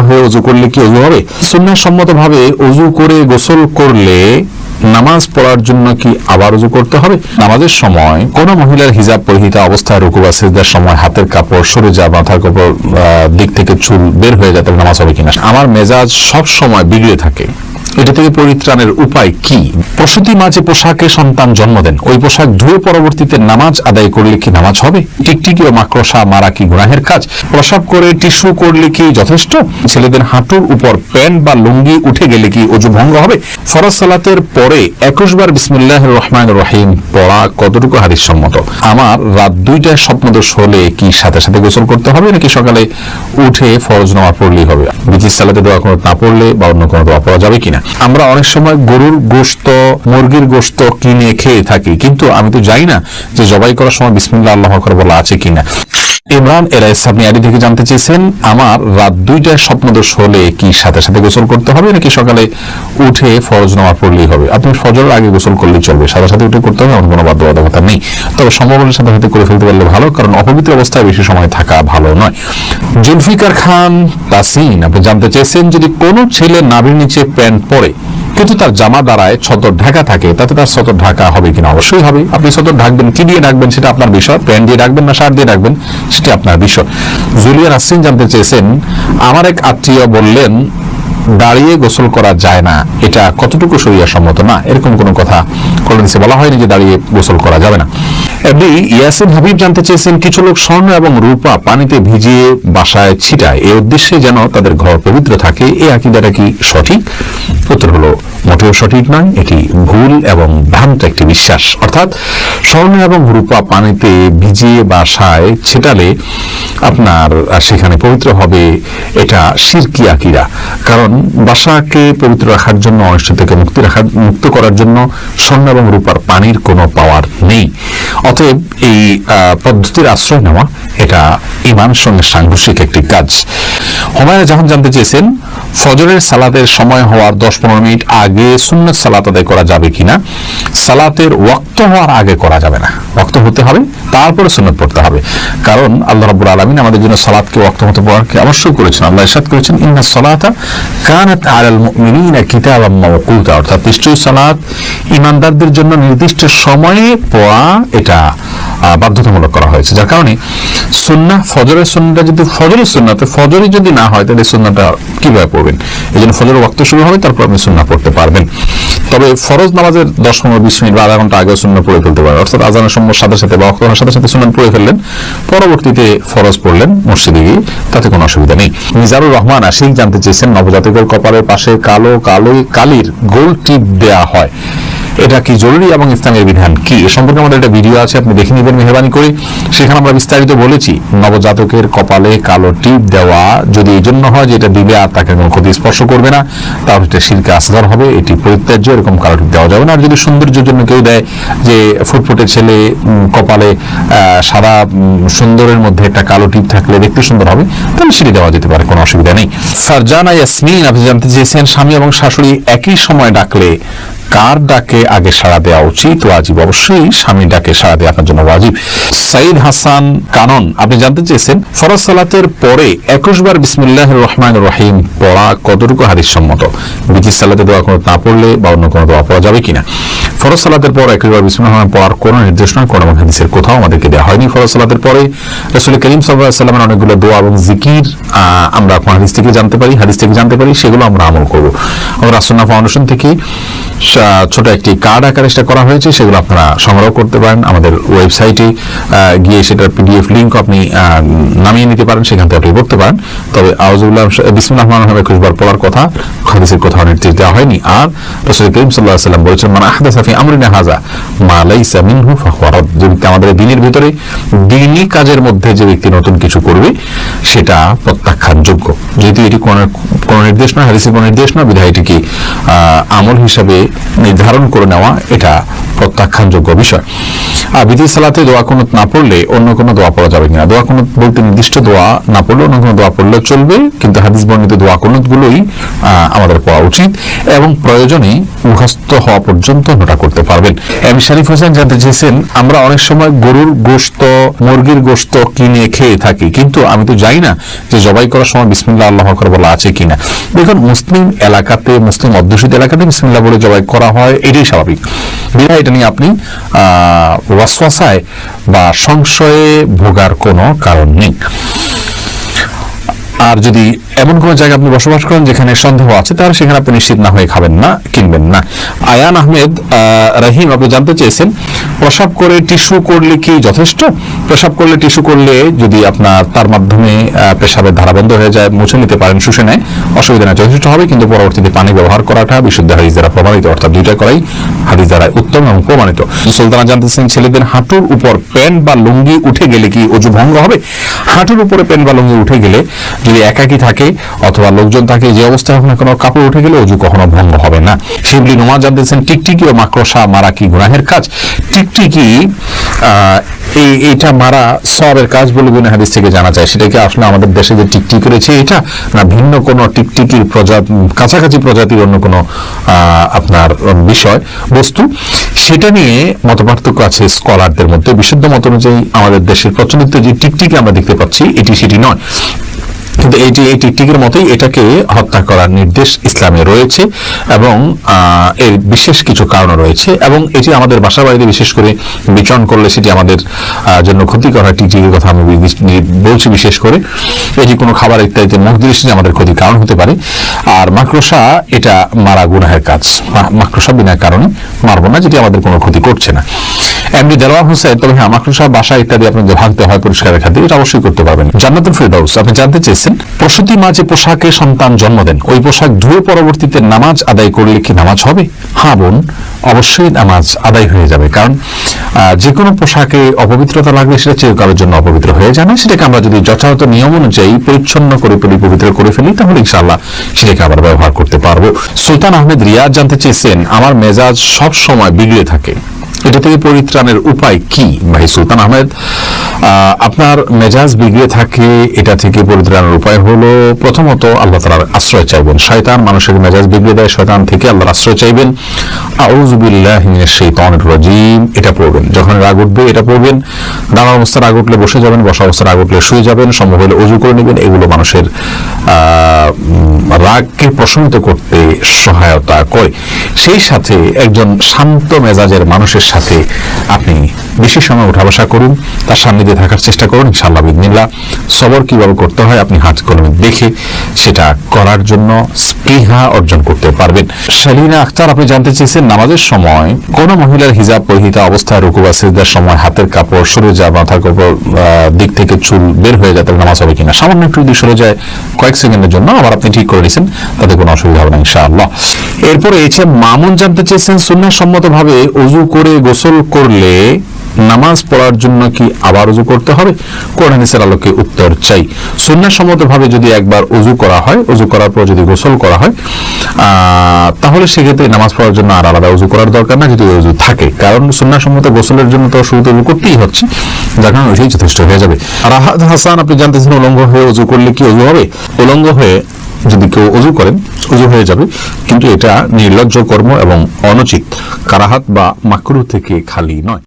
হয়ে অজু করলে কি অজু হবে? সুন্নাহ ভাবে অজু করে গোসল করলে নামাজ পড়ার জন্য কি আবার উজু করতে হবে? নামাজের সময় কোন মহিলার হিজাব পরিহিত অবস্থায় রুকু বা সেজদার সময় হাতের কাপড় সরে যা মাথার কাপড় দিক থেকে চুল বের হয়ে যায় নামাজ হবে কিনা? আমার মেজাজ সব সময় বিগড়ে থাকে। এটা থেকে পরিত্রাণের উপায় কি? প্রসূতি মাঝে পোশাকে সন্তান জন্ম দেন। ওই পোশাক ধুয়ে পরবর্তীতে নামাজ আদায় করলে কি নামাজ হবে? টিকটিকি ও মাকড়সা মারা কি গুনাহের কাজ? প্রসাব করে টিস্যু করলে কি যথেষ্ট? ছেলেদের হাঁটুর উপর প্যান্ট বা লুঙ্গি উঠে গেলে কি অজু ভঙ্গ হবে? ফরজ সালাতের পরে একুশ বার বিসমুল্লাহ রহমান রহিম পড়া কতটুকু হাদিস সম্মত আমার রাত দুইটায় স্বপ্নদোষ হলে কি সাথে সাথে গোসল করতে হবে নাকি সকালে উঠে ফরজ নামাজ পড়লেই হবে? বিচির সালাতে দোয়া কোনো না পড়লে বা অন্য কোনো দোয়া পড়া যাবে কিনা? আমরা অনেক সময় গরুর গোস্ত মুরগির গোস্ত কিনে খেয়ে থাকি। কিন্তু আমি তো জানি না যে জবাই করার সময় বিসমুল্লাহ, আল্লাহ বলা আছে কিনা। ইমরান এরাইস আপনি আইডি থেকে জানতে চেয়েছেন, আমার রাত দুইটায় স্বপ্নদোষ হলে কি সাথে সাথে গোসল করতে হবে, নাকি সকালে উঠে ফরজ নামাজ পড়লেই হবে? আপনি ফজরের আগে গোসল করলেই চলবে, সাথে সাথে উঠে করতে হবে, এমন কোনো বাধ্যবাধকতা নেই। তবে সম্ভাবনার সাথে সাথে করে ফেলতে পারলে ভালো, কারণ অপবিত্র অবস্থায় বেশি সময় থাকা ভালো নয়। জুলফিকার খান তাসিন, আপনি জানতে চেয়েছেন, যদি কোনো ছেলে নাভির নিচে প্যান্ট পরে কিন্তু তার জামা দ্বারায় ছতর ঢাকা থাকে, তাতে তার ছতর ঢাকা হবে কিনা? অবশ্যই হবে। আপনি ছতর ঢাকবেন, কি দিয়ে ঢাকবেন সেটা আপনার বিষয়। প্যান্ট দিয়ে ঢাকবেন না, শার্ট দিয়ে ঢাকবেন, সেটা আপনার বিষয়। জুলিয়া নাসরিন জানতে চেয়েছেন, আমার এক আত্মীয় বললেন, দাঁড়িয়ে গোসল করা যায় না। এটা কতটুকু শরীর সম্মত না, এরকম কোনো কথা কোরআনিসে বলা হয়নি যে দাঁড়িয়ে গোসল করা যাবে না। এমনি ইয়াসিন হাবিব জানতে চেয়েছেন, কিছু লোক স্বর্ণ এবং রূপা পানিতে ভিজিয়ে বাসায় ছিটায়। এই উদ্দেশ্যে যেন তাদের ঘর পবিত্র থাকে এই আকিদাটা কি সঠিক? উত্তর হলো, মোটেও সঠিক নয়, এটি ভুল এবং ভ্রান্ত একটি বিশ্বাস। অর্থাৎ স্বর্ণ এবং রূপা পানিতে ভিজিয়ে বাসায় ছেটালে আপনার সেখানে পবিত্র হবে এটা সিরকি আকিরা। কারণ বাসাকে পবিত্র রাখার জন্য অনিষ্ট থেকে মুক্তি রাখার, মুক্ত করার জন্য স্বর্ণ এবং রূপার পানির কোনো পাওয়ার নেই। অতএব এই পদ্ধতির আশ্রয় নেওয়া এটা ইমানের সঙ্গে সাংঘর্ষিক একটি কাজ। হুমায়ুন জাহান জানতে চেয়েছেন ফজরের সালাতের সময় হওয়ার দশ পনেরো মিনিট আগে সুন্নত সালাত আদায় করা যাবে কিনা? সালাতের ওয়াক্ত হওয়ার আগে করা যাবে না। হতে হবে, তারপরে সুন্নত পড়তে হবে। কারণ আল্লাহ রাব্বুল আলামিন আমাদের জন্য সালাতকে ওয়াক্ত মতো পড়াকে অবশ্যই করেছেন। আল্লাহ ইরশাদ করেছেন, ইন্না সালাতা কানাত আলাল মুমিনিনা কিতাবাম মাওকুতা অর্থাৎ নিশ্চয়ই সালাত ইমানদারদের জন্য নির্দিষ্ট সময়ে পড়া এটা বাধ্যতামূলক করা হয়েছে। যার কারণে সুন্নাহ, ফজরের সুন্নাটা যদি, ফজরের সুন্নাতে ফজরই যদি না হয়, তাহলে সুন্নাটা কীভাবে পড়বেন? এই জন্য ফজরের ওয়াক্ত শুরু হবে, তারপর আপনি সুন্না পড়তে পারবেন। তবে ফরজ নামাজের দশ পনেরো বিশ মিনিট বা আধা ঘণ্টা আগে শূন্য পড়ে ফেলতে পারেন অর্থাৎ আজানের সময় সাথে সাথে বা অক্টোবর সাথে সাথে সুন্নান পড়ে ফেললেন। পরবর্তীতে ফরজ পড়লেন মসজিদে গিয়ে। তাতে কোনো অসুবিধা নেই। মিজারুর রহমান আশিক জানতে চেয়েছেন, নবজাতকের কপালের পাশে কালো কালো কালির গোল টিপ দেয়া হয়। এটা কি জরুরি এবং ইসলামের বিধান কি? এ সম্পর্কে আমাদের একটা ভিডিও আছে, আপনি দেখে নেবেন, মেহরবানি করে। সেখানে আমরা বিস্তারিত বলেছি, নবজাতকের কপালে কালো টিপ দেওয়া যদি এই জন্য হয় যে এটা দিবে আর তাকে কোনো ক্ষতি স্পর্শ করবে না, তাহলে এটা শিরকে আসগার হবে, এটি পরিত্যাজ্য, এরকম কালো টিপ দেওয়া যাবে না। আর যদি সৌন্দর্যের জন্য কেউ দেয় যে ফুটফুটে ছেলে কপালে সাদা সুন্দরের মধ্যে একটা কালো টিপ থাকলে দেখতে সুন্দর হবে, তাহলে সেটি দেওয়া যেতে পারে, কোনো অসুবিধা নেই। ফারজানা ইয়াসমিন, আপনি জানতে চেয়েছেন, স্বামী এবং শাশুড়ি একই সময় ডাকলে কার ডাকে আগে সাড়া দেওয়া উচিত? ওয়াজিব অবশ্যই। স্বামীর ডাকে সাড়া দেওয়া আপনার জন্য ওয়াজিব। সাইদ হাসান কানন, আপনি জানতে চেয়েছেন, ফরজ সালাতের পরে একুশ বার বিসমুল্লাহ রহমান রহিম পড়া কতটুকু হাদিস সম্মত বিচির সালাতে দোয়া কোনো না পড়লে বা অন্য কোনো দোয়া পড়া যাবে কিনা? ফরজ সালাতের পর একুশ বার বিসমুল্লাহ রহমান পড়ার কোনো নির্দেশনা, কোনো হাদিসের কোথাও আমাদেরকে দেওয়া হয়নি ফরজ সালাতের পরে। রসুল করিম সাল্লাহ সাল্লামের অনেকগুলো দোয়া এবং জিকির আমরা হাদিস থেকে জানতে পারি, হাদিস থেকে জানতে পারি, সেগুলো আমরা আমল করব। আমরা আসন্না ফাউন্ডেশন থেকে ছোট একটি কার্ড আকারে সেটা করা হয়েছে, সেগুলো আপনারা সংগ্রহ করতে পারেন আমাদের ওয়েবসাইটে। গিয়ে সেটার পিডিএফ লিঙ্ক আপনি নামিয়ে নিতে পারেন, সেখান থেকে আপনি পড়তে পারেন। তবে আউজুল্লাহ বিসমুল্লাহ রহমান রহিম একুশ বার পড়ার কথা, হাদিসের কোথাও নির্দেশ দেওয়া হয়নি। আর রসুল করিম সাল্লাহ সাল্লাম বলেছেন মানে আহদা সাফি আমরিনা হাজা মা লাইসা মিনহু ফাহুয়া রাদ। যে ব্যক্তি আমাদের দিনের ভিতরে দিনী কাজের মধ্যে যে ব্যক্তি নতুন কিছু করবে, সেটা প্রত্যাখ্যানযোগ্য। যেহেতু এটি কোন নির্দেশ নয়, হাদিসের কোন নির্দেশ নয়, বিধায় এটিকে আমল হিসাবে নির্ধারণ করে নেওয়া এটা প্রত্যাখ্যানযোগ্য বিষয়। বিধি সালাতে দোয়া কুনুত না পড়লে অন্য কোনো দোয়া পড়া যাবে কিনা? দোয়া কোনো বলতে নির্দিষ্ট দোয়া না পড়লে অন্য কোনো দোয়া পড়লে চলবে, কিন্তু হাদিস বর্ণিত দোয়া কুনুত গুলোই আমাদের পড়া উচিত এবং প্রয়োজনে মুখস্থ হওয়া পর্যন্ত নোটা করতে পারবেন। এম শরীফ হোসেন জানতে চেয়েছেন, আমরা অনেক সময় গরুর গোশত, মুরগির গোশত কিনে খেয়ে থাকি, কিন্তু আমি তো জানি না যে জবাই করার সময় বিসমিল্লাহ, আল্লাহ আকবার বলা আছে কিনা। দেখুন, মুসলিম এলাকাতে, মুসলিম অধ্যুষিত এলাকাতে বিসমিল্লাহ বলে জবাই করা হয়, এটাই স্বাভাবিক। বিনা এটা নিয়ে আপনি ওয়াসওয়াসায় বা সংশয়ে ভোগার কোনো কারণ নেই। আর যদি এমন কোনো জায়গায় আপনি বসবাস করেন যেখানে সন্দেহ আছে তাহলে সেখানে আপনি নিশ্চিত না হয়ে খাবেন না কিনবেন না। আয়ান আহমেদ আহ, রহিম আপনি জানতে চেয়েছেন প্রসাব করে টিস্যু করলে কি যথেষ্ট? প্রসাব করলে, টিস্যু করলে যদি আপনার তার মাধ্যমে পেশাবের ধারা বন্ধ হয়ে যায়, মুছে নিতে পারেন শুষে নেয়। অসুবিধা নেই, যথেষ্ট হবে, কিন্তু পরবর্তীতে পানি ব্যবহার করাটা বিশুদ্ধ হাদিস দ্বারা প্রমাণিত, অর্থাৎ দুইটা করাই হাদিস দ্বারা উত্তম এবং প্রমাণিত। সুলতানা জানতেছেন, ছেলেদের হাঁটুর উপর প্যান্ট বা লুঙ্গি উঠে গেলে কি অজু ভঙ্গ হবে? হাঁটুর উপরে প্যান্ট বা লুঙ্গি উঠে গেলে যদি একাকি থাকে অথবা লোকজন থাকে, যে অবস্থায় হোক না, কোনো কাপড় উঠে গেলে অজু কখনো ভঙ্গ হবে না। শিবলি নোমা জানতেছেন, টিকটিকি ও মাকড়সা মারা কি গুনাহের কাজ? টিকটিকি এই এটা মারা সবের কাজ বলে গুনে হাদিস থেকে জানা যায়। সেটাকে আসলে আমাদের দেশে যে টিকটিকি করেছে এটা না ভিন্ন কোনো টিকটিকির প্রজাতি কাছাকাছি প্রজাতির অন্য কোনো আপনার বিষয়, বস্তু। সেটা নিয়ে মতপার্থক্য আছে স্কলারদের মধ্যে। বিশুদ্ধ মত অনুযায়ী আমাদের দেশের প্রচলিত যে টিকটিকি আমরা দেখতে পাচ্ছি, এটি সেটি নয়। কিন্তু এইটি এই টিকটিকের মতোই এটাকে হত্যা করার নির্দেশ ইসলামে রয়েছে এবং এর বিশেষ কিছু কারণ রয়েছে এবং এটি আমাদের বাসা বাড়িতে বিশেষ করে বিচরণ করলে সেটি আমাদের জন্য ক্ষতিকর হয়। টিকটিকির কথা আমি বলছি বিশেষ করে। এটি কোনো খাবার ইত্যাদিতে মুখ দৃষ্টি আমাদের ক্ষতির কারণ হতে পারে। আর মাকড়সা, এটা মারা গুনাহের কাজ। মাকড়সা বিনা কারণে মারবো না, যেটি আমাদের কোনো ক্ষতি করছে না। এমনি দেলোয়ার হোসেন, তবে হ্যাঁ মাকড়সা, বাসা ইত্যাদি আপনাদের ভাগতে হয় পরিষ্কারের খাতে এটা অবশ্যই করতে পারবেন। জান্নাতুল ফিরদাউস, আপনি জানতে চেয়েছেন, প্রসূতি মা যে পোশাকে সন্তান জন্ম দেন, ওই পোশাক ধুয়ে পরবর্তীতে নামাজ আদায় করলে কি নামাজ হবে? হ্যাঁ বোন, অবশ্যই নামাজ আদায় হয়ে যাবে, কারণ যে কোনো পোশাকে অপবিত্রতা লাগলে সেটা চিরকালের জন্য অপবিত্র হয়ে যায় না। সেটাকে আমরা যদি যথাযথ নিয়ম অনুযায়ী পরিচ্ছন্ন করে পরি, পবিত্র করে ফেলি, তাহলে ইনশাআল্লাহ সেটাকে আবার ব্যবহার করতে পারব। সুলতান আহমেদ রিয়াজ জানতে চেয়েছেন, আমার মেজাজ সব সময় বিগড়ে থাকে। এটা থেকে পরিত্রাণের উপায় কি? ভাই সুলতান আহমেদ আপনার মেজাজ বিগড়ে থাকে, এটা থেকে পরিত্রাণের উপায় হলো প্রথমত আল্লাহ তালার আশ্রয় চাইবেন। শয়তান মানুষের মেজাজ বিগড়ে দেয়, শয়তান থেকে আল্লাহর আশ্রয় চাইবেন। রাজিম, এটা পড়বেন। যখন রাগ উঠবে, এটা পড়বেন। দাঁড়া অবস্থায় রাগ উঠলে বসে যাবেন বসা অবস্থায় রাগ উঠলে শুয়ে যাবেন, সম্ভব হলে অজু করে নেবেন। এগুলো মানুষের রাগকে প্রশমিত করতে সহায়তা করে। সেই সাথে একজন শান্ত মেজাজের মানুষের সাথে আপনি বেশি সময় উঠা বসা করুন, তার সান্নিধ্যে থাকার চেষ্টা করুন, ইনশাআল্লাহ বিদিনিল্লাহ। সবর কীভাবে করতে হয় আপনি হাত কলমে দেখে সেটা করার জন্য স্পৃহা অর্জন করতে পারবেন। শালীনা আখতার, আপনি জানতে চেয়েছেন নামাজের সময় কোন মহিলার হিজাব পরিহিতা অবস্থায় সিজদার সময় হাতের কাপড় সরে যায় মাথার কাপড় দিক থেকে চুল বের হয়ে যায় তাহলে নামাজ হবে কিনা? সামান্য একটু যদি সরে যায়, কয়েক সেকেন্ডের জন্য, আবার আপনি ঠিক করে নিয়েছেন তাতে কোনো অসুবিধা হবে না ইনশাআল্লাহ। এরপরে এসে মামুন জানতে চেয়েছেন সুন্নাহ ভাবে অজু করে গোসল করলে নামাজ পড়ার জন্য কি আবার উজু করতে হবে? কোরআন হাদিসের আলোকে উত্তর চাই। সুন্নাহ ভাবে যদি একবার উজু করা হয় উজু করার পর যদি গোসল করা হয় তাহলে সেক্ষেত্রে নামাজ পড়ার জন্য আর আলাদা উজু করার দরকার না, যদি উজু থাকে। কারণ সুন্নাহ সম্মত গোসলের জন্য তো শুরুতে উজু করতেই হচ্ছে, যার কারণে ওইটাই যথেষ্ট হয়ে যাবে। রাহাত হাসান, আপনি জানতেছেন, উলঙ্গ হয়ে উজু করলে কি উজু হবে? উলঙ্গ হয়ে যদি কেউ অজু করেন, অজু হয়ে যাবে। কিন্তু এটা নির্লজ্জ কর্ম এবং অনুচিত। কারাহাত বা মাকরু থেকে খালি নয়।